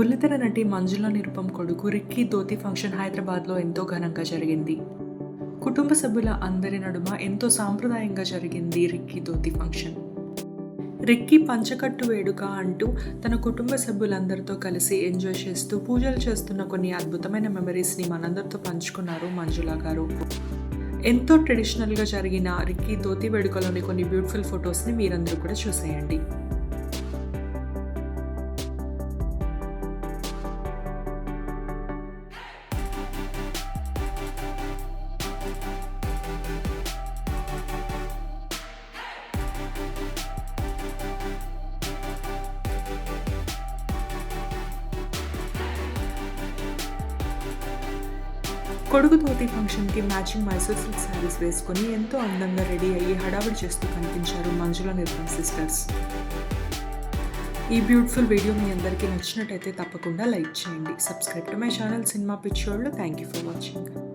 బుల్లితెర నటి మంజుల నిరుపం కొడుకు రిక్కీ దోతి ఫంక్షన్ హైదరాబాద్లో ఎంతో ఘనంగా జరిగింది. కుటుంబ సభ్యుల అందరి నడుమ ఎంతో సాంప్రదాయంగా జరిగింది రిక్కీ దోతి ఫంక్షన్. రిక్కీ పంచకట్టు వేడుక అంటూ తన కుటుంబ సభ్యులందరితో కలిసి ఎంజాయ్ చేస్తూ పూజలు చేస్తున్న కొన్ని అద్భుతమైన మెమరీస్ని మనందరితో పంచుకున్నారు మంజుల గారు. ఎంతో ట్రెడిషనల్గా జరిగిన రిక్కీ ధోతి వేడుకలోని కొన్ని బ్యూటిఫుల్ ఫొటోస్ని మీరందరూ కూడా చూసేయండి. కొడుకు తోటి ఫంక్షన్కి మ్యాచింగ్ మైసూర్ సిల్క్ శారీస్ వేసుకొని ఎంతో అందంగా రెడీ అయ్యి హడావిడి చేస్తూ కనిపించారు మంజుల నిర్మల్ సిస్టర్స్. ఈ బ్యూటిఫుల్ వీడియో మీ అందరికీ నచ్చినట్టయితే తప్పకుండా లైక్ చేయండి. Subscribe to my channel cinema పిచ్చోళ్ళు. Thank you for watching.